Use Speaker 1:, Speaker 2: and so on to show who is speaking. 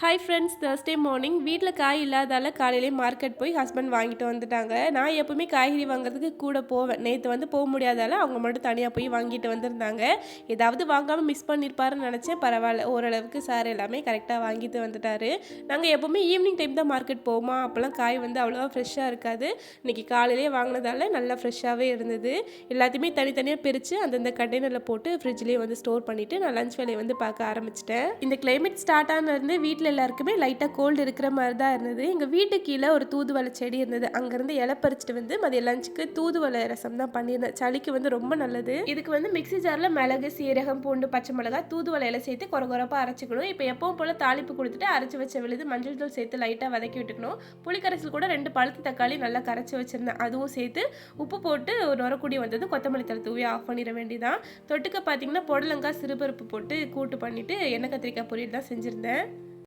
Speaker 1: Hi friends Thursday morning வீட்டில் காய் இல்லாதால காலையிலே மார்க்கெட் போய் ஹஸ்பண்ட் வாங்கிட்டு வந்துட்டாங்க. நான் எப்பவுமே காய்கறி வாங்குறதுக்கு கூட போவேன். நேற்று வந்து போக முடியாதால அவங்க மட்டும் தனியாக போய் வாங்கிட்டு வந்திருந்தாங்க. ஏதாவது வாங்காமல் மிஸ் பண்ணியிருப்பாருன்னு நினச்சேன். பரவாயில்ல ஓரளவுக்கு சார் எல்லாமே கரெக்டாக வாங்கிட்டு வந்துட்டாரு. நாங்கள் எப்பவுமே ஈவினிங் டைம் தான் மார்க்கெட் போவோமா? அப்போல்லாம் காய் வந்து அவ்வளோவா ஃப்ரெஷ்ஷாக இருக்காது. இன்னைக்கு காலையிலே வாங்கினதால நல்லா ஃப்ரெஷ்ஷாகவே இருந்தது. எல்லாத்தையுமே தனித்தனியாக பிரித்து அந்தந்த கண்டெய்னரில் போட்டு ஃப்ரிட்ஜ்லேயே வந்து ஸ்டோர் பண்ணிவிட்டு நான் லஞ்ச் வேலையை வந்து பார்க்க ஆரம்பிச்சிட்டேன். இந்த கிளைமேட் ஸ்டார்ட் ஆனதுலேருந்து வீட்டில் எல்லாருக்குமே லைட்டாக கோல்டு இருக்கிற மாதிரி தான் இருந்தது. எங்கள் வீட்டு கீழே ஒரு தூதுவளை செடி இருந்தது. அங்கேருந்து இலை பறிச்சிட்டு வந்து மதிய லஞ்சுக்கு தூதுவளை ரசம் தான் பண்ணியிருந்தேன். சளிக்கு வந்து ரொம்ப நல்லது. இதுக்கு வந்து மிக்ஸி ஜாரில் மிளகு சீரகம் பூண்டு பச்சை மிளகாய் தூதுவளை இலை சேர்த்து குறை குறைப்பாக அரைச்சிக்கணும். இப்போ எப்பவும் போல் தாளிப்பு கொடுத்துட்டு அரைச்சி வச்ச விழுது மஞ்சள் தூள் சேர்த்து லைட்டாக வதக்கி விட்டுக்கணும். புளிக்கரைசல் கூட ரெண்டு பழுத்து தக்காளி நல்லா கரைச்சி வச்சிருந்தேன். அதுவும் சேர்த்து உப்பு போட்டு ஒரு நுரக்குடி வந்தது. கொத்தமல்லி தலை தூவி ஆஃப் பண்ணிட வேண்டியதான் தொட்டுக்க பார்த்தீங்கன்னா புடலங்காய் சிறுபருப்பு போட்டு கூட்டு பண்ணிட்டு எண்ணெய் கத்திரிக்காய் பொரியல் தான் செஞ்சுருந்தேன்.